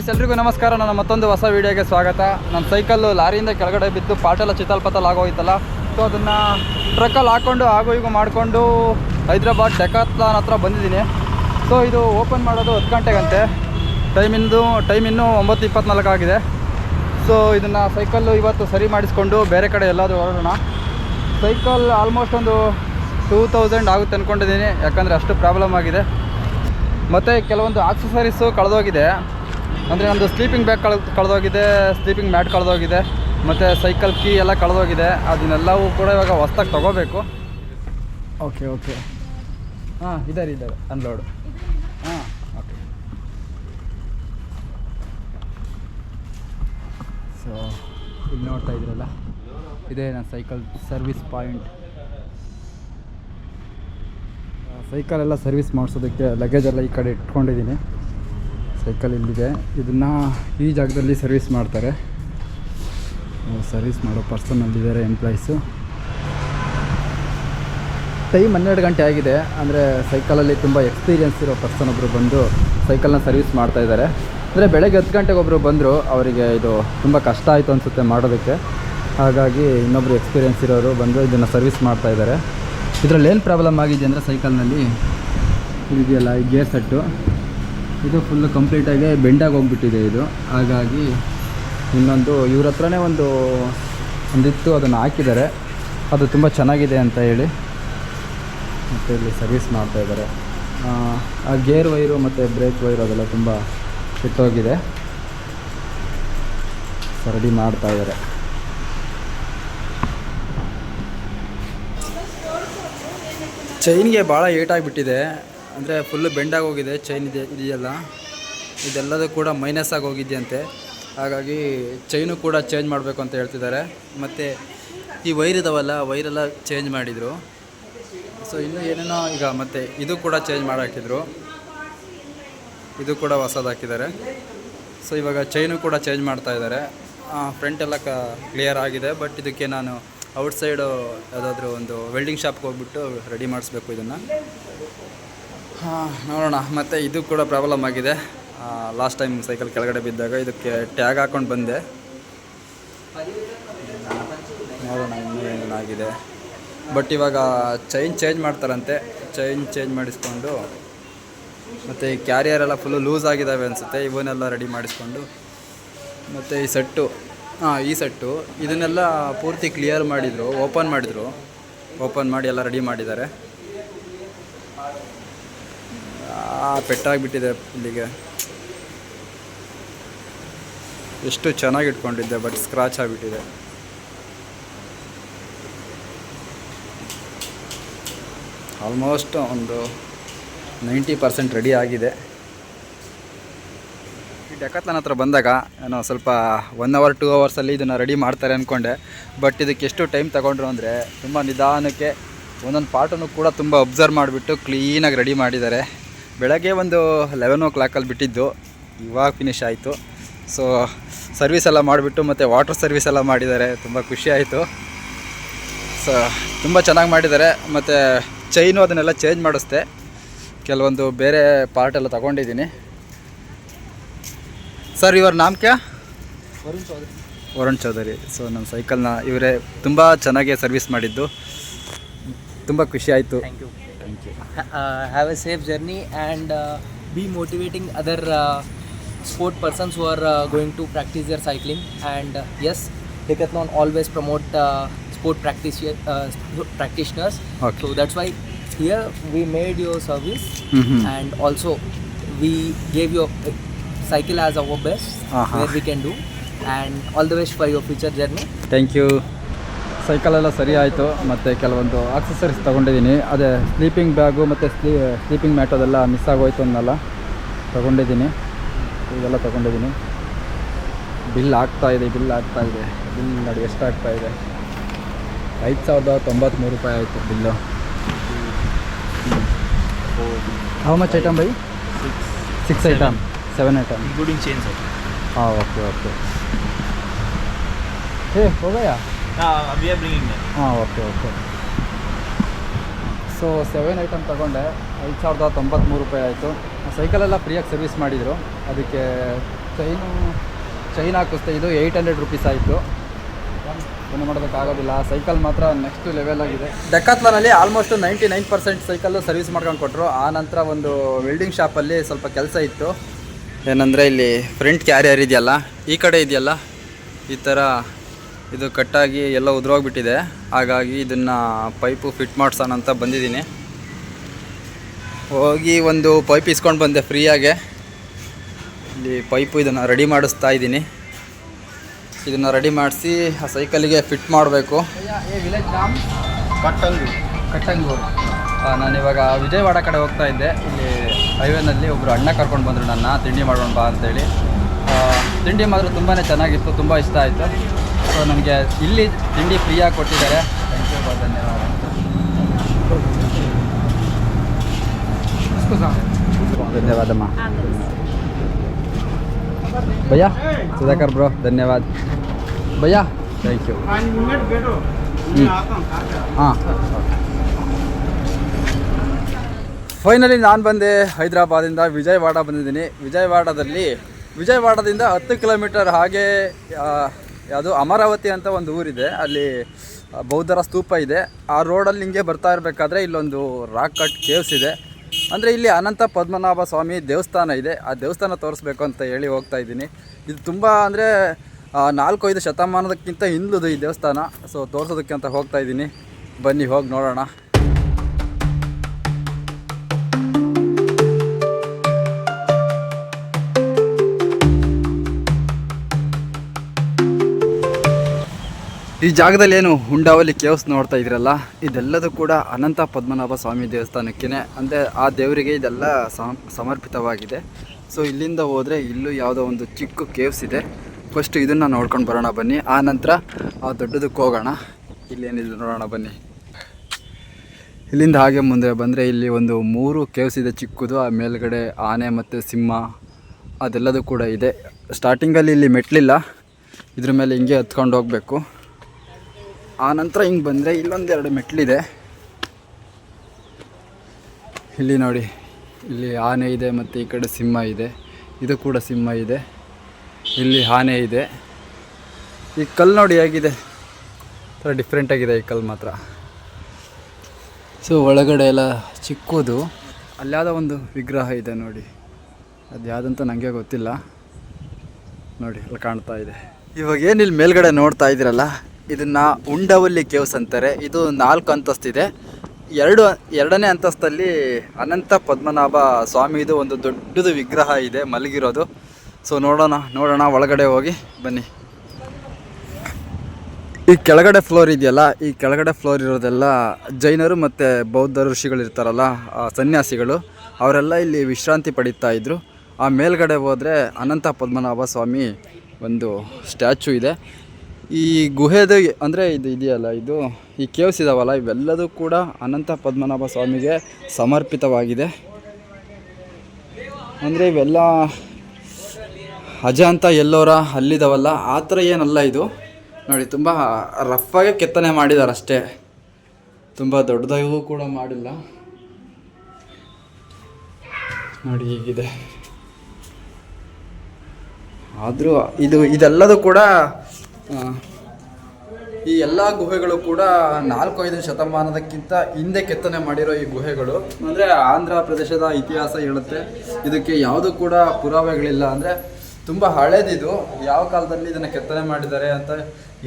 Guys ಎಲ್ರಿಗೂ ನಮಸ್ಕಾರ. ನನ್ನ ಮತ್ತೊಂದು ಹೊಸ ವೀಡಿಯೋಗೆ ಸ್ವಾಗತ. ನನ್ನ ಸೈಕಲ್ಲು ಲಾರಿಯಿಂದ ಕೆಳಗಡೆ ಬಿದ್ದು ಪಾಟೆಲ್ಲ ಚಿತಾಲ್ಪತಲ್ ಆಗೋಯ್ತಲ್ಲ ಸೊ ಅದನ್ನು ಟ್ರಕ್ಕಲ್ಲಿ ಹಾಕ್ಕೊಂಡು ಆಗೋ ಈಗ ಮಾಡಿಕೊಂಡು ಹೈದ್ರಾಬಾದ್ ಡೆಕಾತ್ಲಾನ್ ಹತ್ರ ಬಂದಿದ್ದೀನಿ. ಸೊ ಇದು ಓಪನ್ ಮಾಡೋದು ಹತ್ತು ಗಂಟೆಗಂತೆ. ಟೈಮಿಂದು ಟೈಮ್ ಇನ್ನೂ ಒಂಬತ್ತು ಇಪ್ಪತ್ನಾಲ್ಕು ಆಗಿದೆ. ಸೊ ಇದನ್ನು ಸೈಕಲ್ಲು ಇವತ್ತು ಸರಿ ಮಾಡಿಸ್ಕೊಂಡು ಬೇರೆ ಕಡೆ ಎಲ್ಲಾದರೂ ಹೊರಡೋಣ. ಸೈಕಲ್ ಆಲ್ಮೋಸ್ಟ್ ಒಂದು ಟೂ ತೌಸಂಡ್ ಆಗುತ್ತೆ ಅಂದ್ಕೊಂಡಿದ್ದೀನಿ ಯಾಕಂದರೆ ಅಷ್ಟು ಪ್ರಾಬ್ಲಮ್ ಆಗಿದೆ. ಮತ್ತು ಕೆಲವೊಂದು ಆಕ್ಸಸರೀಸು ಕಳೆದೋಗಿದೆ. ಅಂದರೆ ನಮ್ಮದು ಸ್ಲೀಪಿಂಗ್ ಬ್ಯಾಗ್ ಕಳ್ ಕಳೆದೋಗಿದೆ ಸ್ಲೀಪಿಂಗ್ ಮ್ಯಾಟ್ ಕಳೆದೋಗಿದೆ ಮತ್ತು ಸೈಕಲ್ ಕೀ ಎಲ್ಲ ಕಳೆದೋಗಿದೆ. ಅದನ್ನೆಲ್ಲವೂ ಕೂಡ ಇವಾಗ ಹೊಸ್ದಾಗಿ ತೊಗೋಬೇಕು. ಓಕೆ ಓಕೆ ಹಾಂ ಇದ್ದಾರೆ ಇದ್ದಾರೆ ಅನ್ಲೋಡು ಹಾಂ ಓಕೆ ಸೊ ಇಲ್ಲಿ ನೋಡ್ತಾ ಇದ್ರಲ್ಲ ಇದೇ ನನ್ನ ಸೈಕಲ್ ಸರ್ವಿಸ್ ಪಾಯಿಂಟ್ ಸೈಕಲ್ ಎಲ್ಲ ಸರ್ವಿಸ್ ಮಾಡಿಸೋದಕ್ಕೆ ಲಗೇಜ್ ಎಲ್ಲ ಈ ಕಡೆ ಇಟ್ಕೊಂಡಿದ್ದೀನಿ. ಸೈಕಲ್ ಇಲ್ಲಿದೆ. ಇದನ್ನು ಈ ಜಾಗದಲ್ಲಿ ಸರ್ವಿಸ್ ಮಾಡ್ತಾರೆ. ಸರ್ವಿಸ್ ಮಾಡೋ ಪರ್ಸನ್ ಅಲ್ಲಿದ್ದಾರೆ ಎಂಪ್ಲಾಯೀಸು ಟೈಮ್ ಹನ್ನೆರಡು ಗಂಟೆ ಆಗಿದೆ. ಅಂದರೆ ಸೈಕಲಲ್ಲಿ ತುಂಬ ಎಕ್ಸ್ಪೀರಿಯನ್ಸ್ ಇರೋ ಪರ್ಸನ್ ಒಬ್ಬರು ಬಂದು ಸೈಕಲ್ನ ಸರ್ವಿಸ್ ಮಾಡ್ತಾ ಇದ್ದಾರೆ ಅಂದರೆ ಬೆಳಗ್ಗೆ ಹತ್ತು ಗಂಟೆಗೆ ಒಬ್ಬರು ಬಂದರು, ಅವರಿಗೆ ಇದು ತುಂಬ ಕಷ್ಟ ಆಯಿತು ಅನಿಸುತ್ತೆ ಮಾಡೋದಕ್ಕೆ. ಹಾಗಾಗಿ ಇನ್ನೊಬ್ಬರು ಎಕ್ಸ್ಪೀರಿಯನ್ಸ್ ಇರೋರು ಬಂದು ಇದನ್ನು ಸರ್ವಿಸ್ ಮಾಡ್ತಾ ಇದ್ದಾರೆ ಇದರಲ್ಲಿ ಏನು ಪ್ರಾಬ್ಲಮ್ ಆಗಿದೆ ಅಂದರೆ ಸೈಕಲ್ನಲ್ಲಿ ಇದೆಯಲ್ಲ, ಈ ಗೇರ್ ಸೆಟ್ಟು ಇದು ಫುಲ್ಲು ಕಂಪ್ಲೀಟಾಗಿ ಬೆಂಡಾಗಿ ಹೋಗ್ಬಿಟ್ಟಿದೆ ಇದು. ಹಾಗಾಗಿ ಇನ್ನೊಂದು ಇವ್ರ ಹತ್ರನೇ ಒಂದು ಒಂದಿತ್ತು ಅದನ್ನು ಹಾಕಿದ್ದಾರೆ. ಅದು ತುಂಬ ಚೆನ್ನಾಗಿದೆ ಅಂತ ಹೇಳಿ ಮತ್ತು ಇಲ್ಲಿ ಸರ್ವಿಸ್ ಮಾಡ್ತಾ ಇದ್ದಾರೆ. ಆ, ಗೇರ್ ವೈರು ಮತ್ತು ಬ್ರೇಕ್ ವೈರು ಅದೆಲ್ಲ ತುಂಬ ಕೆಟ್ಟೋಗಿದೆ. ಸರಡಿ ಮಾಡ್ತಾಯಿದ್ದಾರೆ ಮಾಡ್ತಾ ಇದ್ದಾರೆ. ಚೈನ್ಗೆ ಭಾಳ ಏಟಾಗಿಬಿಟ್ಟಿದೆ ಅಂದರೆ ಫುಲ್ಲು ಬೆಂಡಾಗಿ ಹೋಗಿದೆ ಚೈನ್ ಇದೆ, ಇದೆಯಲ್ಲ. ಇದೆಲ್ಲದೂ ಕೂಡ ಮೈನಸ್ ಆಗಿ ಹೋಗಿದೆಯಂತೆ. ಹಾಗಾಗಿ ಚೈನು ಕೂಡ ಚೇಂಜ್ ಮಾಡಬೇಕು ಅಂತ ಹೇಳ್ತಿದ್ದಾರೆ. ಮತ್ತು ಈ ವೈರ್ ಇದಾವಲ್ಲ ವೈರೆಲ್ಲ ಚೇಂಜ್ ಮಾಡಿದರು. ಸೊ ಇನ್ನೂ ಏನೇನೋ ಈಗ ಮತ್ತೆ ಇದು ಕೂಡ ಚೇಂಜ್ ಮಾಡಿ ಹಾಕಿದ್ರು ಇದು ಕೂಡ ಹೊಸದು ಹಾಕಿದ್ದಾರೆ ಸೊ ಇವಾಗ ಚೈನು ಕೂಡ ಚೇಂಜ್ ಮಾಡ್ತಾ ಇದ್ದಾರೆ. ಫ್ರಂಟ್ ಎಲ್ಲ ಕ್ಲಿಯರ್ ಆಗಿದೆ. ಬಟ್ ಇದಕ್ಕೆ ನಾನು ಔಟ್ಸೈಡು ಯಾವುದಾದ್ರೂ ಒಂದು ವೆಲ್ಡಿಂಗ್ ಶಾಪ್ಗೆ ಹೋಗ್ಬಿಟ್ಟು ರೆಡಿ ಮಾಡಿಸ್ಬೇಕು ಇದನ್ನು. ನೋಡೋಣ. ಮತ್ತು ಇದು ಕೂಡ ಪ್ರಾಬ್ಲಮ್ ಆಗಿದೆ. ಲಾಸ್ಟ್ ಟೈಮ್ ಸೈಕಲ್ ಕೆಳಗಡೆ ಬಿದ್ದಾಗ ಇದಕ್ಕೆ ಟ್ಯಾಗ್ ಹಾಕ್ಕೊಂಡು ಬಂದೆ. ನೋಡೋಣ ಇನ್ನೂ ಏನೇನಾಗಿದೆ. ಬಟ್ ಇವಾಗ ಚೈನ್ ಚೇಂಜ್ ಮಾಡ್ತಾರಂತೆ. ಚೈನ್ ಚೇಂಜ್ ಮಾಡಿಸ್ಕೊಂಡು ಮತ್ತು ಈ ಕ್ಯಾರಿಯರ್ ಎಲ್ಲ ಫುಲ್ಲು ಲೂಸ್ ಆಗಿದ್ದಾವೆ ಅನಿಸುತ್ತೆ. ಇವನ್ನೆಲ್ಲ ರೆಡಿ ಮಾಡಿಸ್ಕೊಂಡು ಮತ್ತು ಈ ಸೆಟ್ಟು ಹಾಂ, ಈ ಸೆಟ್ಟು ಇದನ್ನೆಲ್ಲ ಪೂರ್ತಿ ಕ್ಲಿಯರ್ ಮಾಡಿದರು ಓಪನ್ ಮಾಡಿದರು. ಓಪನ್ ಮಾಡಿ ಎಲ್ಲ ರೆಡಿ ಮಾಡಿದ್ದಾರೆ ಆ, ಪೆಟ್ಟಾಗಿಬಿಟ್ಟಿದೆ ಇಲ್ಲಿಗೆ. ಎಷ್ಟು ಚೆನ್ನಾಗಿ ಇಟ್ಕೊಂಡಿದ್ದೆ ಬಟ್ ಸ್ಕ್ರಾಚ್ ಆಗಿಬಿಟ್ಟಿದೆ. ಆಲ್ಮೋಸ್ಟ್ ಒಂದು ನೈಂಟಿ ಪರ್ಸೆಂಟ್ ರೆಡಿ ಆಗಿದೆ. ಈ ಡೆಕತ್ಲನ್ ಹತ್ರ ಬಂದಾಗ ನಾನು ಸ್ವಲ್ಪ ಒನ್ ಅವರ್ ಟೂ ಅವರ್ಸಲ್ಲಿ ಇದನ್ನು ರೆಡಿ ಮಾಡ್ತಾರೆ ಅಂದ್ಕೊಂಡೆ ಬಟ್ ಇದಕ್ಕೆ ಎಷ್ಟು ಟೈಮ್ ತಗೊಂಡ್ರು ಅಂದರೆ, ತುಂಬ ನಿಧಾನಕ್ಕೆ ಒಂದೊಂದು ಪಾರ್ಟನ್ನು ಕೂಡ ತುಂಬ ಅಬ್ಸರ್ವ್ ಮಾಡಿಬಿಟ್ಟು ಕ್ಲೀನಾಗಿ ರೆಡಿ ಮಾಡಿದ್ದಾರೆ. ಬೆಳಗ್ಗೆ ಒಂದು ಲೆವೆನ್ ಓ ಕ್ಲಾಕಲ್ಲಿ ಬಿಟ್ಟಿದ್ದು. ಇವಾಗ ಫಿನಿಶ್ ಆಯಿತು. ಸೊ ಸರ್ವಿಸ್ ಎಲ್ಲ ಮಾಡಿಬಿಟ್ಟು ಮತ್ತು ವಾಟರ್ ಸರ್ವಿಸ್ ಎಲ್ಲ ಮಾಡಿದ್ದಾರೆ. ತುಂಬ ಖುಷಿ ಆಯಿತು. ಸೊ ತುಂಬ ಚೆನ್ನಾಗಿ ಮಾಡಿದ್ದಾರೆ. ಮತ್ತು ಚೈನು ಅದನ್ನೆಲ್ಲ ಚೇಂಜ್ ಮಾಡಿಸ್ದೆ. ಕೆಲವೊಂದು ಬೇರೆ ಪಾರ್ಟ್ ಎಲ್ಲ ತಗೊಂಡಿದ್ದೀನಿ. ಸರ್ ಇವರ ನಾಮಕ ಕ್ಯಾ? ವರುಣ್ ಚೌಧರಿ. ವರುಣ್ ಚೌಧರಿ. ಸೊ ನಮ್ಮ ಸೈಕಲ್ನ ಇವರೇ ತುಂಬ ಚೆನ್ನಾಗಿ ಸರ್ವಿಸ್ ಮಾಡಿದ್ದು. ತುಂಬ ಖುಷಿ ಆಯಿತು. Thank you Uh, have a safe journey and uh, be motivating other uh, sport persons who are uh, going to practice their cycling. And uh, yes, Decathlon always promote uh, sport practice, uh, practitioners. Okay. So that's why here we made your service mm-hmm. and also we gave you a uh, cycle as our best uh-huh. where we can do and all the best for your future journey. Thank you. ಸೈಕಲೆಲ್ಲ ಸರಿ ಆಯಿತು ಮತ್ತು ಕೆಲವೊಂದು accessories ತೊಗೊಂಡಿದ್ದೀನಿ. ಅದೇ sleeping bag ಮತ್ತು ಸ್ಲೀ sleeping mat ಅದೆಲ್ಲ ಮಿಸ್ ಆಗೋಯ್ತು ಅನ್ನಲ್ಲ. ತೊಗೊಂಡಿದ್ದೀನಿ. ಇದೆಲ್ಲ ತೊಗೊಂಡಿದ್ದೀನಿ. ಬಿಲ್ ಆಗ್ತಾ ಇದೆ ಬಿಲ್ ಆಗ್ತಾ ಇದೆ. ಬಿಲ್ ನೋಡಿ ಎಷ್ಟು ಆಗ್ತಾ ಇದೆ. ಐದು ಸಾವಿರದ ತೊಂಬತ್ತ್ಮೂರು ರೂಪಾಯಿ ಆಯಿತು bill. How much item buy? Six item seven item ಗುಡಿಂಗ್ change. ಹಾಂ ಓಕೆ ಓಕೆ ಹೇ ಹೋಗಯ್ಯ? ಹಾಂ okay okay so seven item ತೊಗೊಂಡೆ. ಐದು ಸಾವಿರದ ತೊಂಬತ್ತ್ಮೂರು ರೂಪಾಯಿ ಆಯಿತು. ಸೈಕಲೆಲ್ಲ ಫ್ರೀಯಾಗಿ ಸರ್ವಿಸ್ ಮಾಡಿದರು. ಅದಕ್ಕೆ ಚೈನು ಚೈನ್ ಹಾಕಿಸ್ತಾ ಇದು ಏಯ್ಟ್ ಹಂಡ್ರೆಡ್ ರುಪೀಸ್ ಆಯಿತು. ಏನು ಮಾಡೋದಕ್ಕಾಗೋದಿಲ್ಲ ಸೈಕಲ್ ಮಾತ್ರ ನೆಕ್ಸ್ಟ್ ಲೆವೆಲ್ ಆಗಿದೆ. ಡೆಕಾತ್ಲನಲ್ಲಿ almost ninety nine percent cycle service ಮಾಡ್ಕೊಂಡು ಕೊಟ್ಟರು ಆ ನಂತರ ಒಂದು ವೆಲ್ಡಿಂಗ್ ಶಾಪಲ್ಲಿ ಸ್ವಲ್ಪ ಕೆಲಸ ಇತ್ತು. ಏನಂದರೆ ಇಲ್ಲಿ ಫ್ರಂಟ್ ಕ್ಯಾರಿಯರ್ ಇದೆಯಲ್ಲ, ಈ ಕಡೆ ಇದೆಯಲ್ಲ, ಈ ಥರ ಇದು ಕಟ್ಟಾಗಿ ಎಲ್ಲ ಉದುರೋಗ್ಬಿಟ್ಟಿದೆ. ಹಾಗಾಗಿ ಇದನ್ನು ಪೈಪು ಫಿಟ್ ಮಾಡ್ಸೋಣ ಅಂತ ಬಂದಿದ್ದೀನಿ. ಹೋಗಿ ಒಂದು ಪೈಪ್ ಇಸ್ಕೊಂಡು ಬಂದೆ ಫ್ರೀಯಾಗೆ. ಇಲ್ಲಿ ಪೈಪು ಇದನ್ನು ರೆಡಿ ಮಾಡಿಸ್ತಾ ಇದ್ದೀನಿ. ಇದನ್ನು ರೆಡಿ ಮಾಡಿಸಿ ಆ ಸೈಕಲಿಗೆ ಫಿಟ್ ಮಾಡಬೇಕು. ವಿಲೇಜ್ ನಾಮ್ ಕಟ್ಟಂಗಿ ಕಟ್ಟಂಗೂರು ನಾನಿವಾಗ ವಿಜಯವಾಡ ಕಡೆ ಹೋಗ್ತಾ ಇದ್ದೆ. ಇಲ್ಲಿ ಹೈವೇನಲ್ಲಿ ಒಬ್ಬರು ಅಣ್ಣ ಕರ್ಕೊಂಡು ಬಂದರು ನನ್ನ. ತಿಂಡಿ ಮಾಡೋಣ ಬಾ ಅಂತೇಳಿ. ತಿಂಡಿ ಮಾತ್ರ ತುಂಬಾ ಚೆನ್ನಾಗಿತ್ತು. ತುಂಬ ಇಷ್ಟ ಆಯಿತು. ಸೊ ನನಗೆ ಇಲ್ಲಿ ತಿಂಡಿ ಫ್ರೀಯಾಗಿ ಕೊಟ್ಟಿದ್ದಾರೆ. ಥ್ಯಾಂಕ್ ಯು ಧನ್ಯವಾದ. ಧನ್ಯವಾದಮ್ಮ ಭಯ್ಯ, ಸುಧಾಕರ್ ಬ್ರೋ ಧನ್ಯವಾದ. ಭಯ್ಯ ಥ್ಯಾಂಕ್ ಯು ಹಾಂ. ಫೈನಲಿ ನಾನು ಬಂದೆ ಹೈದರಾಬಾದಿಂದ ವಿಜಯವಾಡ ಬಂದಿದ್ದೀನಿ. ವಿಜಯವಾಡದಲ್ಲಿ ವಿಜಯವಾಡದಿಂದ ಹತ್ತು ಕಿಲೋಮೀಟರ್ ಹಾಗೆ ಯಾವುದು ಅಮರಾವತಿ ಅಂತ ಒಂದು ಊರಿದೆ. ಅಲ್ಲಿ ಬೌದ್ಧರ ಸ್ತೂಪ ಇದೆ. ಆ ರೋಡಲ್ಲಿ ಹಿಂಗೆ ಬರ್ತಾ ಇರಬೇಕಾದ್ರೆ ಇಲ್ಲೊಂದು ರಾಕ್ ಕಟ್ ಕೇವ್ಸ್ ಇದೆ. ಅಂದರೆ ಇಲ್ಲಿ ಅನಂತ ಪದ್ಮನಾಭ ಸ್ವಾಮಿ ದೇವಸ್ಥಾನ ಇದೆ. ಆ ದೇವಸ್ಥಾನ ತೋರಿಸ್ಬೇಕು ಅಂತ ಹೇಳಿ ಹೋಗ್ತಾ ಇದ್ದೀನಿ. ಇದು ತುಂಬ ಅಂದರೆ ನಾಲ್ಕು ಐದು ಶತಮಾನದಕ್ಕಿಂತ ಹಿಂದ್ಲದು ಈ ದೇವಸ್ಥಾನ. ಸೊ ತೋರಿಸೋದಕ್ಕೆ ಅಂತ ಹೋಗ್ತಾ ಇದ್ದೀನಿ. ಬನ್ನಿ, ಹೋಗಿ ನೋಡೋಣ. ಈ ಜಾಗದಲ್ಲಿ ಏನು ಹುಂಡಾವಲಿ ಕೇವ್ಸ್ ನೋಡ್ತಾ ಇದ್ರಲ್ಲ, ಇದೆಲ್ಲದೂ ಕೂಡ ಅನಂತ ಪದ್ಮನಾಭ ಸ್ವಾಮಿ ದೇವಸ್ಥಾನಕ್ಕೇ ಅಂದರೆ ಆ ದೇವರಿಗೆ ಇದೆಲ್ಲ ಸಮರ್ಪಿತವಾಗಿದೆ. ಸೊ ಇಲ್ಲಿಂದ ಹೋದರೆ ಇಲ್ಲೂ ಯಾವುದೋ ಒಂದು ಚಿಕ್ಕ ಕೇವ್ಸ್ ಇದೆ. ಫಸ್ಟ್ ಇದನ್ನು ನೋಡ್ಕೊಂಡು ಬರೋಣ ಬನ್ನಿ. ಆ ನಂತರ ಆ ದೊಡ್ಡದಕ್ಕೆ ಹೋಗೋಣ. ಇಲ್ಲೇನಿದೆ ನೋಡೋಣ ಬನ್ನಿ. ಇಲ್ಲಿಂದ ಹಾಗೆ ಮುಂದೆ ಬಂದರೆ ಇಲ್ಲಿ ಒಂದು ಮೂರು ಕೇವ್ಸ್ ಇದೆ ಚಿಕ್ಕದು, ಆ ಮೇಲ್ಗಡೆ ಆನೆ ಮತ್ತು ಸಿಂಹ, ಅದೆಲ್ಲದೂ ಕೂಡ ಇದೆ. ಸ್ಟಾರ್ಟಿಂಗಲ್ಲಿ ಇಲ್ಲಿ ಮೆಟ್ಲಿಲ್ಲ. ಇದ್ರ ಮೇಲೆ ಹಿಂಗೆ ಹತ್ಕೊಂಡು ಹೋಗಬೇಕು. ಆ ನಂತರ ಹಿಂಗೆ ಬಂದರೆ ಇಲ್ಲೊಂದೆರಡು ಮೆಟ್ಲಿದೆ. ಇಲ್ಲಿ ನೋಡಿ, ಇಲ್ಲಿ ಆನೆ ಇದೆ ಮತ್ತು ಈ ಕಡೆ ಸಿಂಹ ಇದೆ, ಇದು ಕೂಡ ಸಿಂಹ ಇದೆ, ಇಲ್ಲಿ ಆನೆ ಇದೆ. ಈ ಕಲ್ಲು ನೋಡಿ ಹೇಗಿದೆ? ಥರ ಡಿಫ್ರೆಂಟಾಗಿದೆ ಈ ಕಲ್ಲು ಮಾತ್ರ. ಸೊ ಒಳಗಡೆ ಎಲ್ಲ ಚಿಕ್ಕದು. ಅಲ್ಲಾದ ಒಂದು ವಿಗ್ರಹ ಇದೆ ನೋಡಿ. ಅದು ಯಾವುದಂತ ನನಗೆ ಗೊತ್ತಿಲ್ಲ. ನೋಡಿ, ಅಲ್ಲಿ ಕಾಣ್ತಾ ಇದೆ. ಇವಾಗ ಏನು ಇಲ್ಲಿ ಮೇಲ್ಗಡೆ ನೋಡ್ತಾ ಇದ್ದೀರಲ್ಲ? ಇದನ್ನ ಉಂಡವಲ್ಲಿ ಕೇವ್ಸ್ ಅಂತಾರೆ. ಇದು ನಾಲ್ಕು ಅಂತಸ್ತಿದೆ ಎರಡು, ಎರಡನೇ ಅಂತಸ್ತಲ್ಲಿ ಅನಂತ ಪದ್ಮನಾಭ ಸ್ವಾಮಿದು ಒಂದು ದೊಡ್ಡದು ವಿಗ್ರಹ ಇದೆ ಮಲಗಿರೋದು. ಸೊ ನೋಡೋಣ ನೋಡೋಣ, ಒಳಗಡೆ ಹೋಗಿ, ಬನ್ನಿ. ಈ ಕೆಳಗಡೆ ಫ್ಲೋರ್ ಇದೆಯಲ್ಲ, ಈ ಕೆಳಗಡೆ ಫ್ಲೋರ್ ಇರೋದೆಲ್ಲ ಜೈನರು ಮತ್ತು ಬೌದ್ಧ ಋಷಿಗಳು ಇರ್ತಾರಲ್ಲ ಸನ್ಯಾಸಿಗಳು, ಅವರೆಲ್ಲ ಇಲ್ಲಿ ವಿಶ್ರಾಂತಿ ಪಡೀತಾ ಇದ್ದರು ಆ ಮೇಲ್ಗಡೆ ಹೋದರೆ ಅನಂತ ಪದ್ಮನಾಭ ಸ್ವಾಮಿ ಒಂದು ಸ್ಟ್ಯಾಚು ಇದೆ. ಈ ಗುಹೆದು ಅಂದರೆ ಇದು ಇದೆಯಲ್ಲ, ಇದು ಈ ಕೇವ್ಸ್ ಇದಾವಲ್ಲ ಇವೆಲ್ಲದೂ ಕೂಡ ಅನಂತ ಪದ್ಮನಾಭ ಸ್ವಾಮಿಗೆ ಸಮರ್ಪಿತವಾಗಿದೆ. ಅಂದರೆ ಇವೆಲ್ಲ ಅಜಂತ ಎಲ್ಲೋರ ಅಲ್ಲಿದಾವಲ್ಲ, ಆ ಥರ ಏನಲ್ಲ ಇದು. ನೋಡಿ, ತುಂಬ ರಫಾಗೆ ಕೆತ್ತನೆ ಮಾಡಿದ್ದಾರೆ ಅಷ್ಟೇ ತುಂಬ ದೊಡ್ಡದಾಗೂ ಕೂಡ ಮಾಡಿಲ್ಲ. ನೋಡಿ, ಹೀಗಿದೆ. ಆದರೂ ಇದು, ಇದೆಲ್ಲದೂ ಕೂಡ ಈ ಎಲ್ಲ ಗುಹೆಗಳು ಕೂಡ ನಾಲ್ಕು ಐದು ಶತಮಾನದಕ್ಕಿಂತ ಹಿಂದೆ ಕೆತ್ತನೆ ಮಾಡಿರೋ ಈ ಗುಹೆಗಳು. ಅಂದರೆ ಆಂಧ್ರ ಪ್ರದೇಶದ ಇತಿಹಾಸ ಹೇಳುತ್ತೆ. ಇದಕ್ಕೆ ಯಾವುದು ಕೂಡ ಪುರಾವೆಗಳಿಲ್ಲ. ಅಂದರೆ ತುಂಬ ಹಳೇದಿದು. ಯಾವ ಕಾಲದಲ್ಲಿ ಇದನ್ನು ಕೆತ್ತನೆ ಮಾಡಿದ್ದಾರೆ ಅಂತ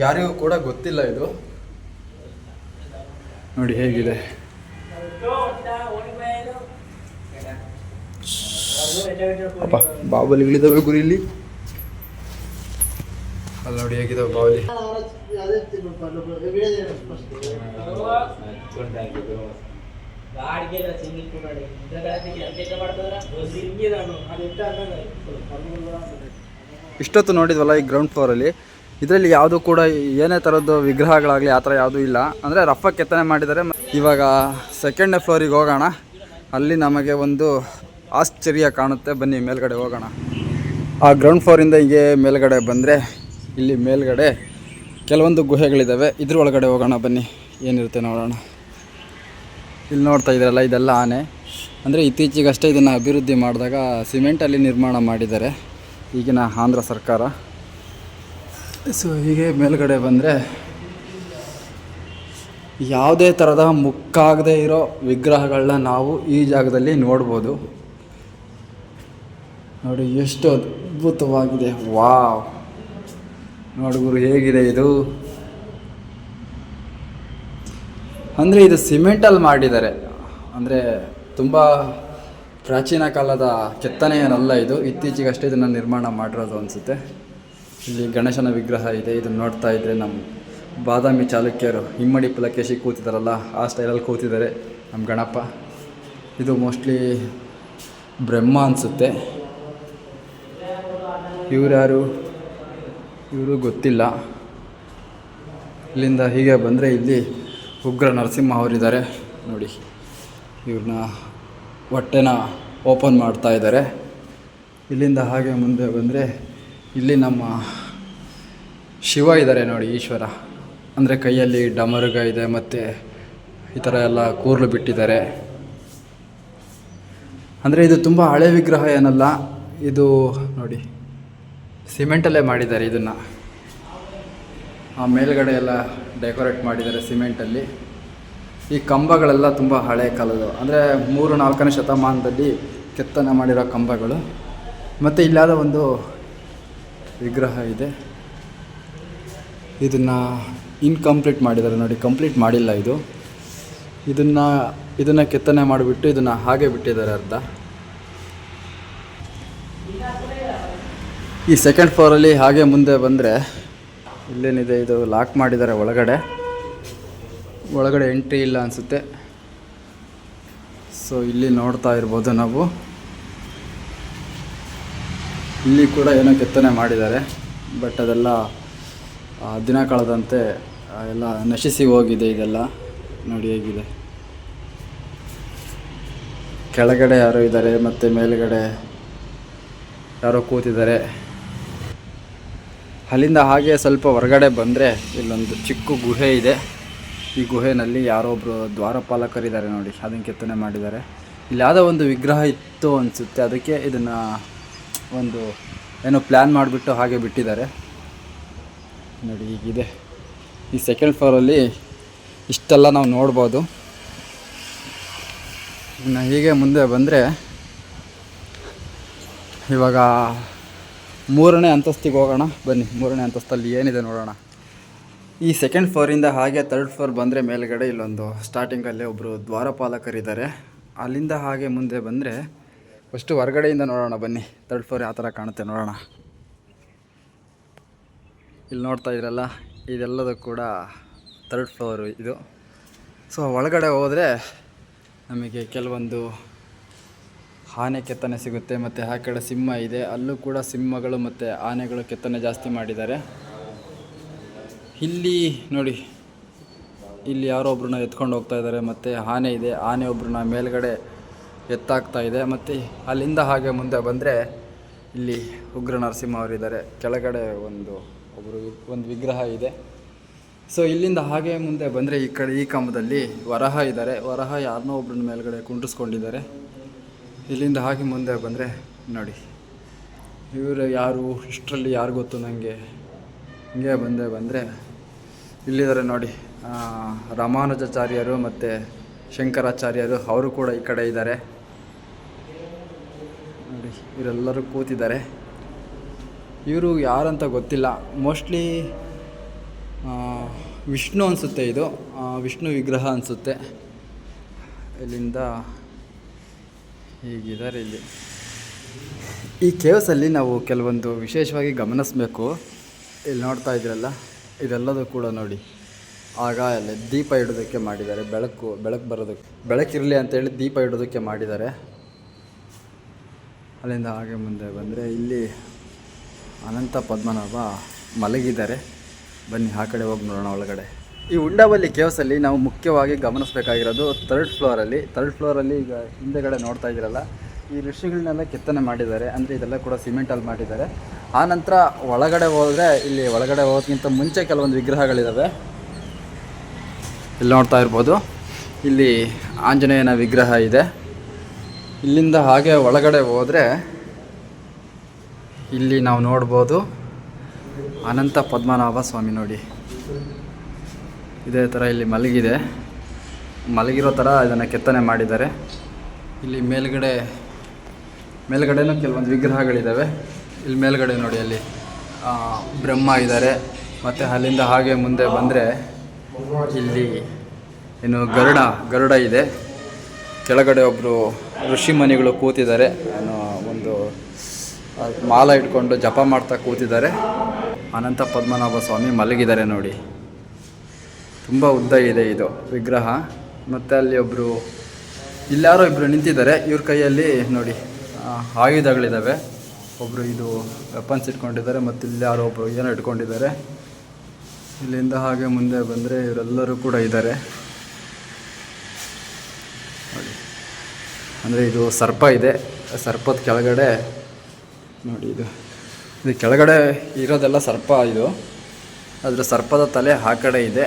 ಯಾರಿಗೂ ಕೂಡ ಗೊತ್ತಿಲ್ಲ ಇದು. ನೋಡಿ ಹೇಗಿದೆ. ಬಾಬಲಿಗಳಿದಾವೆ ಗುರಿ ಇಲ್ಲಿ. ಅಲ್ಲಿ, ನೋಡಿ, ಹೇಗಿದಾವೆ ಬಾವಲಿ. ಇಷ್ಟೊತ್ತು ನೋಡಿದ್ವಲ್ಲ ಈ ಗ್ರೌಂಡ್ ಫ್ಲೋರಲ್ಲಿ ಇದರಲ್ಲಿ ಯಾವುದು ಕೂಡ ಏನೇ ಥರದ್ದು ವಿಗ್ರಹಗಳಾಗಲಿ ಆ ಥರ ಯಾವುದೂ ಇಲ್ಲ. ಅಂದರೆ ರಫ್ ಕೆತ್ತನೆ ಮಾಡಿದರೆ ಇವಾಗ ಸೆಕೆಂಡ್ ಫ್ಲೋರಿಗೆ ಹೋಗೋಣ. ಅಲ್ಲಿ ನಮಗೆ ಒಂದು ಆಶ್ಚರ್ಯ ಕಾಣುತ್ತೆ. ಬನ್ನಿ, ಮೇಲ್ಗಡೆ ಹೋಗೋಣ. ಆ ಗ್ರೌಂಡ್ ಫ್ಲೋರಿಂದ ಹೀಗೆ ಮೇಲ್ಗಡೆ ಬಂದರೆ ಇಲ್ಲಿ ಮೇಲ್ಗಡೆ ಕೆಲವೊಂದು ಗುಹೆಗಳಿದ್ದಾವೆ. ಇದ್ರ ಒಳಗಡೆ ಹೋಗೋಣ, ಬನ್ನಿ. ಏನಿರುತ್ತೆ ನೋಡೋಣ. ಇಲ್ಲಿ ನೋಡ್ತಾ ಇದ್ದೀರಲ್ಲ, ಇದೆಲ್ಲ ಆನೆ. ಅಂದರೆ ಇತ್ತೀಚೆಗಷ್ಟೇ ಇದನ್ನು ಅಭಿವೃದ್ಧಿ ಮಾಡಿದಾಗ ಸಿಮೆಂಟಲ್ಲಿ ನಿರ್ಮಾಣ ಮಾಡಿದ್ದಾರೆ. ಈಗಿನ ಆಂಧ್ರ ಸರ್ಕಾರ. ಸೊ ಹೀಗೆ ಮೇಲ್ಗಡೆ ಬಂದರೆ ಯಾವುದೇ ಥರದ ಮುಕ್ಕಾಗದೇ ಇರೋ ವಿಗ್ರಹಗಳನ್ನ ನಾವು ಈ ಜಾಗದಲ್ಲಿ ನೋಡ್ಬೋದು. ನೋಡಿ, ಎಷ್ಟು ಅದ್ಭುತವಾಗಿದೆ. ವಾವ್. ನೋಡುಗರು ಹೇಗಿದೆ ಇದು? ಅಂದರೆ ಇದು ಸಿಮೆಂಟಲ್ಲಿ ಮಾಡಿದ್ದಾರೆ. ಅಂದರೆ ತುಂಬ ಪ್ರಾಚೀನ ಕಾಲದ ಕೆತ್ತನೆ ಏನಲ್ಲ ಇದು. ಇತ್ತೀಚೆಗಷ್ಟೇ ಇದನ್ನು ನಿರ್ಮಾಣ ಮಾಡಿರೋದು ಅನಿಸುತ್ತೆ. ಇಲ್ಲಿ ಗಣೇಶನ ವಿಗ್ರಹ ಇದೆ. ಇದನ್ನು ನೋಡ್ತಾ ಇದ್ದರೆ ನಮ್ಮ ಬಾದಾಮಿ ಚಾಲುಕ್ಯರು ಹಿಮ್ಮಡಿ ಪುಲಕೇಶಿ ಕೂತಿದ್ದಾರಲ್ಲ ಆ ಸ್ಟೈಲಲ್ಲಿ ಕೂತಿದ್ದಾರೆ ನಮ್ಮ ಗಣಪ. ಇದು ಮೋಸ್ಟ್ಲಿ ಬ್ರಹ್ಮ ಅನಿಸುತ್ತೆ. ಇವ್ರ್ಯಾರು? ಇವರು ಗೊತ್ತಿಲ್ಲ. ಇಲ್ಲಿಂದ ಹೀಗೆ ಬಂದರೆ ಇಲ್ಲಿ ಉಗ್ರ ನರಸಿಂಹ ಅವರಿದ್ದಾರೆ. ನೋಡಿ ಇವ್ರನ್ನ ಹೊಟ್ಟೆನ ಓಪನ್ ಮಾಡ್ತಾ ಇದ್ದಾರೆ. ಇಲ್ಲಿಂದ ಹಾಗೆ ಮುಂದೆ ಬಂದರೆ ಇಲ್ಲಿ ನಮ್ಮ ಶಿವ ಇದ್ದಾರೆ ನೋಡಿ, ಈಶ್ವರ. ಅಂದರೆ ಕೈಯಲ್ಲಿ ಡಮರುಗ ಇದೆ, ಮತ್ತು ಈ ಥರ ಎಲ್ಲ ಕೂರ್ಲು ಬಿಟ್ಟಿದ್ದಾರೆ. ಅಂದರೆ ಇದು ತುಂಬ ಹಳೆ ವಿಗ್ರಹ ಏನಲ್ಲ, ಇದು ನೋಡಿ ಸಿಮೆಂಟಲ್ಲೇ ಮಾಡಿದ್ದಾರೆ ಇದನ್ನು. ಆ ಮೇಲ್ಗಡೆ ಎಲ್ಲ ಡೆಕೋರೇಟ್ ಮಾಡಿದ್ದಾರೆ ಸಿಮೆಂಟಲ್ಲಿ. ಈ ಕಂಬಗಳೆಲ್ಲ ತುಂಬ ಹಳೆ ಕಾಲದ್ದು. ಅಂದರೆ ಮೂರು ನಾಲ್ಕನೇ ಶತಮಾನದಲ್ಲಿ ಕೆತ್ತನೆ ಮಾಡಿರೋ ಕಂಬಗಳು. ಮತ್ತು ಇಲ್ಲಾದ ಒಂದು ವಿಗ್ರಹ ಇದೆ. ಇದನ್ನು ಇನ್ಕಂಪ್ಲೀಟ್ ಮಾಡಿದ್ದಾರೆ ನೋಡಿ. ಕಂಪ್ಲೀಟ್ ಮಾಡಿಲ್ಲ ಇದು. ಇದನ್ನು ಇದನ್ನು ಕೆತ್ತನೆ ಮಾಡಿಬಿಟ್ಟು ಇದನ್ನು ಹಾಗೆ ಬಿಟ್ಟಿದ್ದಾರೆ ಅರ್ಧ. ಈ ಸೆಕೆಂಡ್ ಫ್ಲೋರಲ್ಲಿ ಹಾಗೆ ಮುಂದೆ ಬಂದರೆ ಇಲ್ಲೇನಿದೆ, ಇದು ಲಾಕ್ ಮಾಡಿದ್ದಾರೆ ಒಳಗಡೆ. ಒಳಗಡೆ ಎಂಟ್ರಿ ಇಲ್ಲ ಅನಿಸುತ್ತೆ. ಸೊ ಇಲ್ಲಿ ನೋಡ್ತಾ ಇರ್ಬೋದು ನಾವು. ಇಲ್ಲಿ ಕೂಡ ಏನೋ ಕೆತ್ತನೆ ಮಾಡಿದ್ದಾರೆ. ಬಟ್ ಅದೆಲ್ಲ ದಿನ ಕಳೆದಂತೆ ಎಲ್ಲ ನಶಿಸಿ ಹೋಗಿದೆ ಇದೆಲ್ಲ. ನೋಡಿ ಹೇಗಿದೆ. ಕೆಳಗಡೆ ಯಾರೋ ಇದ್ದಾರೆ, ಮತ್ತು ಮೇಲುಗಡೆ ಯಾರೋ ಕೂತಿದ್ದಾರೆ. ಅಲ್ಲಿಂದ ಹಾಗೆ ಸ್ವಲ್ಪ ಹೊರಗಡೆ ಬಂದರೆ ಇಲ್ಲೊಂದು ಚಿಕ್ಕ ಗುಹೆ ಇದೆ. ಈ ಗುಹೆಯಲ್ಲಿ ಯಾರೋ ಒಬ್ಬರು ದ್ವಾರಪಾಲಕರಿದ್ದಾರೆ ನೋಡಿ, ಅದನ್ನು ಕೆತ್ತನೆ ಮಾಡಿದ್ದಾರೆ. ಇಲ್ಲಿ ಯಾವುದೋ ಒಂದು ವಿಗ್ರಹ ಇತ್ತು ಅನಿಸುತ್ತೆ. ಅದಕ್ಕೆ ಇದನ್ನು ಒಂದು ಏನೋ ಪ್ಲ್ಯಾನ್ ಮಾಡಿಬಿಟ್ಟು ಹಾಗೆ ಬಿಟ್ಟಿದ್ದಾರೆ. ನೋಡಿ ಈಗಿದೆ ಈ ಸೆಕೆಂಡ್ ಫ್ಲೋರಲ್ಲಿ ಇಷ್ಟೆಲ್ಲ ನಾವು ನೋಡ್ಬೋದು. ಇನ್ನು ಹೀಗೆ ಮುಂದೆ ಬಂದರೆ ಇವಾಗ ಮೂರನೇ ಅಂತಸ್ತಿಗೆ ಹೋಗೋಣ. ಬನ್ನಿ, ಮೂರನೇ ಅಂತಸ್ತಲ್ಲಿ ಏನಿದೆ ನೋಡೋಣ. ಈ ಸೆಕೆಂಡ್ ಫ್ಲೋರಿಂದ ಹಾಗೆ ತರ್ಡ್ ಫ್ಲೋರ್ ಬಂದರೆ ಮೇಲ್ಗಡೆ ಇಲ್ಲೊಂದು ಸ್ಟಾರ್ಟಿಂಗಲ್ಲಿ ಒಬ್ಬರು ದ್ವಾರಪಾಲಕರಿದ್ದಾರೆ. ಅಲ್ಲಿಂದ ಹಾಗೆ ಮುಂದೆ ಬಂದರೆ ಫಸ್ಟು ಹೊರಗಡೆಯಿಂದ ನೋಡೋಣ ಬನ್ನಿ. ತರ್ಡ್ ಫ್ಲೋರ್ ಯಾವ ಥರ ಕಾಣುತ್ತೆ ನೋಡೋಣ. ಇಲ್ಲಿ ನೋಡ್ತಾ ಇದ್ರಲ್ಲ, ಇದೆಲ್ಲದೂ ಕೂಡ ತರ್ಡ್ ಫ್ಲೋರು ಇದು. ಸೊ ಒಳಗಡೆ ಹೋದರೆ ನಮಗೆ ಕೆಲವೊಂದು ಆನೆ ಕೆತ್ತನೆ ಸಿಗುತ್ತೆ ಮತ್ತು ಆ ಕಡೆ ಸಿಂಹ ಇದೆ. ಅಲ್ಲೂ ಕೂಡ ಸಿಂಹಗಳು ಮತ್ತು ಆನೆಗಳು ಕೆತ್ತನೆ ಜಾಸ್ತಿ ಮಾಡಿದ್ದಾರೆ. ಇಲ್ಲಿ ನೋಡಿ, ಇಲ್ಲಿ ಯಾರೋ ಒಬ್ರನ್ನ ಎತ್ಕೊಂಡು ಹೋಗ್ತಾ ಇದ್ದಾರೆ ಮತ್ತು ಆನೆ ಇದೆ. ಆನೆ ಒಬ್ರನ್ನ ಮೇಲ್ಗಡೆ ಎತ್ತಾಕ್ತಾ ಇದೆ. ಮತ್ತು ಅಲ್ಲಿಂದ ಹಾಗೆ ಮುಂದೆ ಬಂದರೆ ಇಲ್ಲಿ ಉಗ್ರ ನರಸಿಂಹ ಅವರಿದ್ದಾರೆ ಕೆಳಗಡೆ ಒಂದು ಒಬ್ಬರು ಒಂದು ವಿಗ್ರಹ ಇದೆ. ಸೊ ಇಲ್ಲಿಂದ ಹಾಗೆ ಮುಂದೆ ಬಂದರೆ ಈ ಕಡೆ, ಈ ಕಂಬದಲ್ಲಿ ವರಹ ಇದ್ದಾರೆ. ವರಹ ಯಾರನ್ನೋ ಒಬ್ರನ್ನ ಮೇಲ್ಗಡೆ ಕುಂಡ್ರಿಸ್ಕೊಂಡಿದ್ದಾರೆ. ಇಲ್ಲಿಂದ ಹಾಗೆ ಮುಂದೆ ಬಂದರೆ ನೋಡಿ. ಇವರು ಯಾರು, ಇಷ್ಟರಲ್ಲಿ ಯಾರು ಗೊತ್ತು ನನಗೆ ಹಿಂಗೆ ಬಂದೆ ಬಂದರೆ ಇಲ್ಲಿದ್ದಾರೆ ನೋಡಿ. ರಾಮಾನುಜಾಚಾರ್ಯರು ಮತ್ತು ಶಂಕರಾಚಾರ್ಯರು ಅವರು ಕೂಡ ಈ ಕಡೆ ಇದ್ದಾರೆ. ನೋಡಿ, ಇವರೆಲ್ಲರೂ ಕೂತಿದ್ದಾರೆ. ಇವರು ಯಾರಂತ ಗೊತ್ತಿಲ್ಲ. ಮೋಸ್ಟ್ಲಿ ವಿಷ್ಣು ಅನಿಸುತ್ತೆ ಇದು. ವಿಷ್ಣು ವಿಗ್ರಹ ಅನಿಸುತ್ತೆ. ಇಲ್ಲಿಂದ ಹೀಗಿದ್ದಾರೆ ಇಲ್ಲಿ. ಈ ಕೇವ್ಸಲ್ಲಿ ನಾವು ಕೆಲವೊಂದು ವಿಶೇಷವಾಗಿ ಗಮನಿಸಬೇಕು. ಇಲ್ಲಿ ನೋಡ್ತಾ ಇದ್ದೀರಲ್ಲ, ಇದೆಲ್ಲದೂ ಕೂಡ ನೋಡಿ. ಆಗ ಅಲ್ಲಿ ದೀಪ ಇಡೋದಕ್ಕೆ ಮಾಡಿದ್ದಾರೆ, ಬೆಳಕು ಬೆಳಕು ಬರೋದಕ್ಕೆ, ಬೆಳಕಿರಲಿ ಅಂತೇಳಿ ದೀಪ ಇಡೋದಕ್ಕೆ ಮಾಡಿದ್ದಾರೆ. ಅಲ್ಲಿಂದ ಹಾಗೆ ಮುಂದೆ ಬಂದರೆ ಇಲ್ಲಿ ಅನಂತ ಪದ್ಮನಾಭ ಮಲಗಿದ್ದಾರೆ. ಬನ್ನಿ, ಆ ಕಡೆ ಹೋಗಿ ನೋಡೋಣ ಒಳಗಡೆ. ಈ ಉಂಡಾವಲ್ಲಿ ಕೇವ್ಸಲ್ಲಿ ನಾವು ಮುಖ್ಯವಾಗಿ ಗಮನಿಸಬೇಕಾಗಿರೋದು ತರ್ಡ್ ಫ್ಲೋರಲ್ಲಿ ತರ್ಡ್ ಫ್ಲೋರಲ್ಲಿ ಈಗ ಹಿಂದೆಗಡೆ ನೋಡ್ತಾ ಇದ್ದೀರಲ್ಲ, ಈ ಋಷಿಗಳನ್ನೆಲ್ಲ ಕೆತ್ತನೆ ಮಾಡಿದ್ದಾರೆ. ಅಂದರೆ ಇದೆಲ್ಲ ಕೂಡ ಸಿಮೆಂಟಲ್ಲಿ ಮಾಡಿದ್ದಾರೆ. ಆ ನಂತರ ಒಳಗಡೆ ಹೋದರೆ, ಇಲ್ಲಿ ಒಳಗಡೆ ಹೋಗೋದಕ್ಕಿಂತ ಮುಂಚೆ ಕೆಲವೊಂದು ವಿಗ್ರಹಗಳಿದ್ದಾವೆ ಇಲ್ಲಿ ನೋಡ್ತಾ ಇರ್ಬೋದು. ಇಲ್ಲಿ ಆಂಜನೇಯನ ವಿಗ್ರಹ ಇದೆ. ಇಲ್ಲಿಂದ ಹಾಗೆ ಒಳಗಡೆ ಹೋದರೆ, ಇಲ್ಲಿ ನಾವು ನೋಡ್ಬೋದು ಅನಂತ ಪದ್ಮನಾಭ ಸ್ವಾಮಿ ನೋಡಿ. ಇದೇ ಥರ ಇಲ್ಲಿ ಮಲಗಿದೆ. ಮಲಗಿರೋ ಥರ ಇದನ್ನು ಕೆತ್ತನೆ ಮಾಡಿದ್ದಾರೆ. ಇಲ್ಲಿ ಮೇಲ್ಗಡೆ, ಮೇಲ್ಗಡೆನೂ ಕೆಲವೊಂದು ವಿಗ್ರಹಗಳಿದ್ದಾವೆ. ಇಲ್ಲಿ ಮೇಲ್ಗಡೆ ನೋಡಿ, ಅಲ್ಲಿ ಬ್ರಹ್ಮ ಇದ್ದಾರೆ. ಮತ್ತು ಅಲ್ಲಿಂದ ಹಾಗೆ ಮುಂದೆ ಬಂದರೆ ಇಲ್ಲಿ ಏನು ಗರುಡ ಗರುಡ ಇದೆ. ಕೆಳಗಡೆ ಒಬ್ಬರು ಋಷಿಮುನಿಗಳು ಕೂತಿದ್ದಾರೆ. ಒಂದು ಮಾಲ ಇಟ್ಕೊಂಡು ಜಪ ಮಾಡ್ತಾ ಕೂತಿದ್ದಾರೆ. ಅನಂತ ಪದ್ಮನಾಭ ಸ್ವಾಮಿ ಮಲಗಿದ್ದಾರೆ ನೋಡಿ. ತುಂಬ ಉದ್ದ ಇದೆ ಇದು ವಿಗ್ರಹ. ಮತ್ತು ಅಲ್ಲಿ ಒಬ್ಬರು ಇಲ್ಲಾರೋ ಇಬ್ಬರು ನಿಂತಿದ್ದಾರೆ. ಇವ್ರ ಕೈಯಲ್ಲಿ ನೋಡಿ ಆಯುಧಗಳಿದ್ದಾವೆ ಒಬ್ಬರು ಇದು ವೆಪನ್ಸ್ ಇಟ್ಕೊಂಡಿದ್ದಾರೆ ಮತ್ತು ಇಲ್ಲಿ ಯಾರೋ ಒಬ್ಬರು ಏನೋ ಇಟ್ಕೊಂಡಿದ್ದಾರೆ. ಇಲ್ಲಿಂದ ಹಾಗೆ ಮುಂದೆ ಬಂದರೆ ಇವರೆಲ್ಲರೂ ಕೂಡ ಇದ್ದಾರೆ. ನೋಡಿ. ಅಂದರೆ ಇದು ಸರ್ಪ ಇದೆ. ಸರ್ಪದ ಕೆಳಗಡೆ, ನೋಡಿ ಇದು. ಇದು ಕೆಳಗಡೆ ಇರೋದೆಲ್ಲ ಸರ್ಪ ಇದು. ಅದರ ಸರ್ಪದ ತಲೆ ಆ ಕಡೆ ಇದೆ.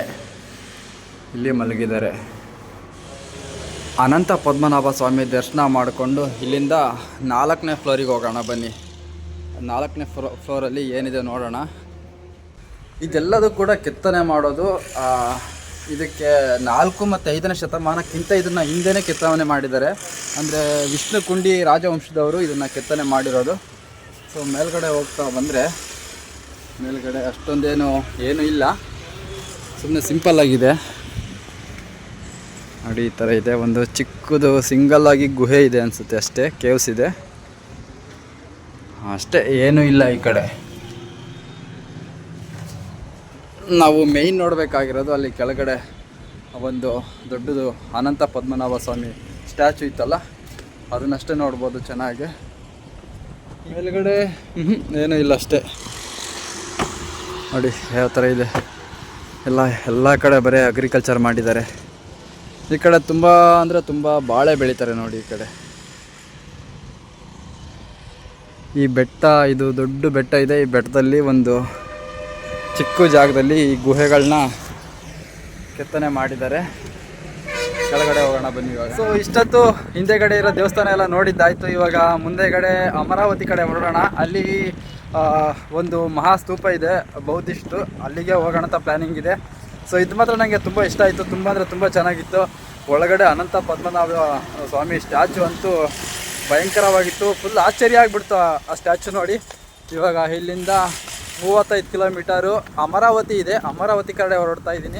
ಇಲ್ಲಿ ಮಲಗಿದ್ದಾರೆ. ಅನಂತ ಪದ್ಮನಾಭ ಸ್ವಾಮಿ ದರ್ಶನ ಮಾಡಿಕೊಂಡು ಇಲ್ಲಿಂದ ನಾಲ್ಕನೇ ಫ್ಲೋರಿಗೆ ಹೋಗೋಣ ಬನ್ನಿ. ನಾಲ್ಕನೇ ಫ್ಲೋ ಫ್ಲೋರಲ್ಲಿ ಏನಿದೆ ನೋಡೋಣ. ಇದೆಲ್ಲದೂ ಕೂಡ ಕೆತ್ತನೆ ಮಾಡೋದು ಇದಕ್ಕೆ ನಾಲ್ಕು ಮತ್ತು ಐದನೇ ಶತಮಾನಕ್ಕಿಂತ ಇದನ್ನು ಹಿಂದೆನೇ ಕೆತ್ತನೆ ಮಾಡಿದ್ದಾರೆ. ಅಂದರೆ ವಿಷ್ಣು ಕುಂಡಿ ರಾಜವಂಶದವರು ಇದನ್ನು ಕೆತ್ತನೆ ಮಾಡಿರೋದು. ಸೊ ಮೇಲ್ಗಡೆ ಹೋಗ್ತಾ ಬಂದರೆ ಮೇಲ್ಗಡೆ ಅಷ್ಟೊಂದೇನು ಏನೂ ಇಲ್ಲ. ಸುಮ್ಮನೆ ಸಿಂಪಲ್ ಆಗಿದೆ. ನೋಡಿ ಈ ಥರ ಇದೆ. ಒಂದು ಚಿಕ್ಕದು ಸಿಂಗಲ್ ಆಗಿ ಗುಹೆ ಇದೆ ಅನಿಸುತ್ತೆ ಅಷ್ಟೇ. ಕೇವ್ಸ್ ಇದೆ. ಅಷ್ಟೇ. ಏನೂ ಇಲ್ಲ ಈ ಕಡೆ. ನಾವು ಮೇಯ್ನ್ ನೋಡಬೇಕಾಗಿರೋದು ಅಲ್ಲಿ ಕೆಳಗಡೆ ಒಂದು ದೊಡ್ಡದು ಅನಂತ ಪದ್ಮನಾಭ ಸ್ವಾಮಿ ಸ್ಟ್ಯಾಚು ಇತ್ತಲ್ಲ, ಅದನ್ನಷ್ಟೇ ನೋಡ್ಬೋದು ಚೆನ್ನಾಗಿ. ಮೇಲ್ಗಡೆ ಏನೂ ಇಲ್ಲ ಅಷ್ಟೇ. ನೋಡಿ, ಯಾವ ಥರ ಇದೆ. ಎಲ್ಲ ಎಲ್ಲ ಕಡೆ ಬರೀ ಅಗ್ರಿಕಲ್ಚರ್ ಮಾಡಿದ್ದಾರೆ. ಈ ಕಡೆ ತುಂಬ ಅಂದರೆ ತುಂಬ ಬಾಳೆ ಬೆಳೀತಾರೆ ನೋಡಿ ಈ ಕಡೆ. ಈ ಬೆಟ್ಟ, ಇದು ದೊಡ್ಡ ಬೆಟ್ಟ ಇದೆ. ಈ ಬೆಟ್ಟದಲ್ಲಿ ಒಂದು ಚಿಕ್ಕ ಜಾಗದಲ್ಲಿ ಈ ಗುಹೆಗಳನ್ನ ಕೆತ್ತನೆ ಮಾಡಿದ್ದಾರೆ. ಕೆಳಗಡೆ ಹೋಗೋಣ ಬನ್ನಿ ಇವಾಗ. ಸೊ ಇಷ್ಟೊತ್ತು ಹಿಂದೆಗಡೆ ಇರೋ ದೇವಸ್ಥಾನ ಎಲ್ಲ ನೋಡಿದ್ದಾಯ್ತು. ಇವಾಗ ಮುಂದೆಗಡೆ ಅಮರಾವತಿ ಕಡೆ ಹೊರಡೋಣ. ಅಲ್ಲಿ ಒಂದು ಮಹಾಸ್ತೂಪ ಇದೆ ಬೌದ್ಧಿಷ್ಟು ಅಲ್ಲಿಗೆ ಹೋಗೋಣ ಅಂತ ಪ್ಲ್ಯಾನಿಂಗ್ ಇದೆ. ಸೊ ಇದು ಮಾತ್ರ ನನಗೆ ತುಂಬ ಇಷ್ಟ ಆಯಿತು. ತುಂಬ ಅಂದರೆ ತುಂಬ ಚೆನ್ನಾಗಿತ್ತು. ಒಳಗಡೆ ಅನಂತ ಪದ್ಮನಾಭ ಸ್ವಾಮಿ ಸ್ಟ್ಯಾಚು ಅಂತೂ ಭಯಂಕರವಾಗಿತ್ತು. ಫುಲ್ ಆಶ್ಚರ್ಯ ಆಗಿಬಿಡ್ತು ಆ- ಸ್ಟ್ಯಾಚು ನೋಡಿ. ಇವಾಗ ಇಲ್ಲಿಂದ ಮೂವತ್ತೈದು ಕಿಲೋಮೀಟರು ಅಮರಾವತಿ ಇದೆ. ಅಮರಾವತಿ ಕಡೆ ಹೊರಡ್ತಾ ಇದ್ದೀನಿ.